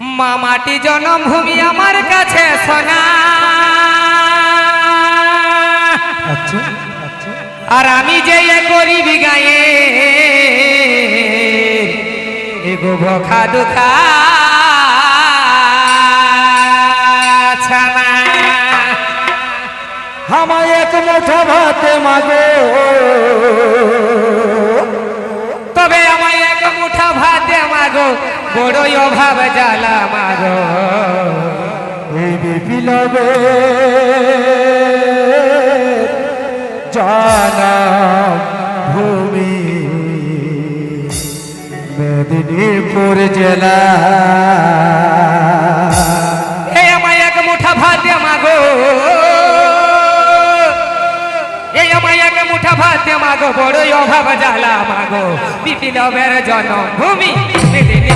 মা মাটি জন্মভূমি আমার কাছে সোনা। আচ্ছা আচ্ছা। আর আমি যে এ গরিবি গায়ে এগো ভখা দুখা আমায় এক মুঠা ভাতে মাগো। তবে আমায় এক মুঠা ভাত মাগো। বড়ই অভাব জ্বালা মাগো এই বিপ্লবে জানা ভূমি। মেদিনীপুর জেলা। হে আমায় এক মুঠা ভাত মাগো। এই আমায় এক মুঠা ভাত দে মাগো বড়ই অভাব জ্বালা মাগো। বিপ্লবের জন্মভূমি Medinipur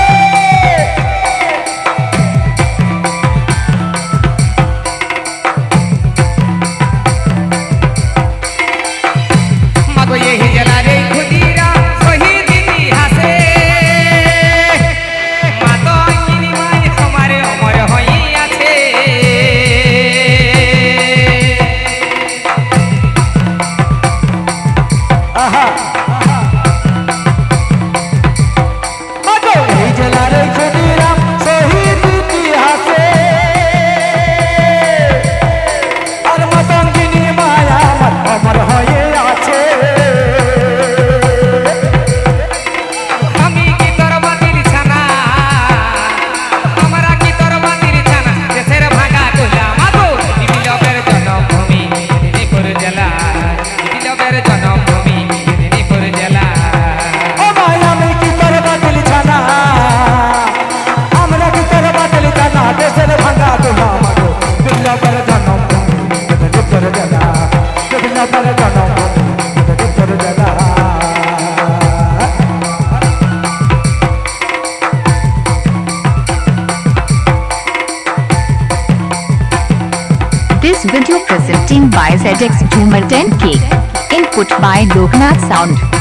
Aha! This video presenting by ZX Zoomer 10K. Input by Loknath Sound.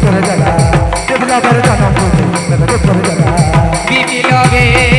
তোর জানা দেবলা তোর জানা দেবলা তোর জানা বিবি লগে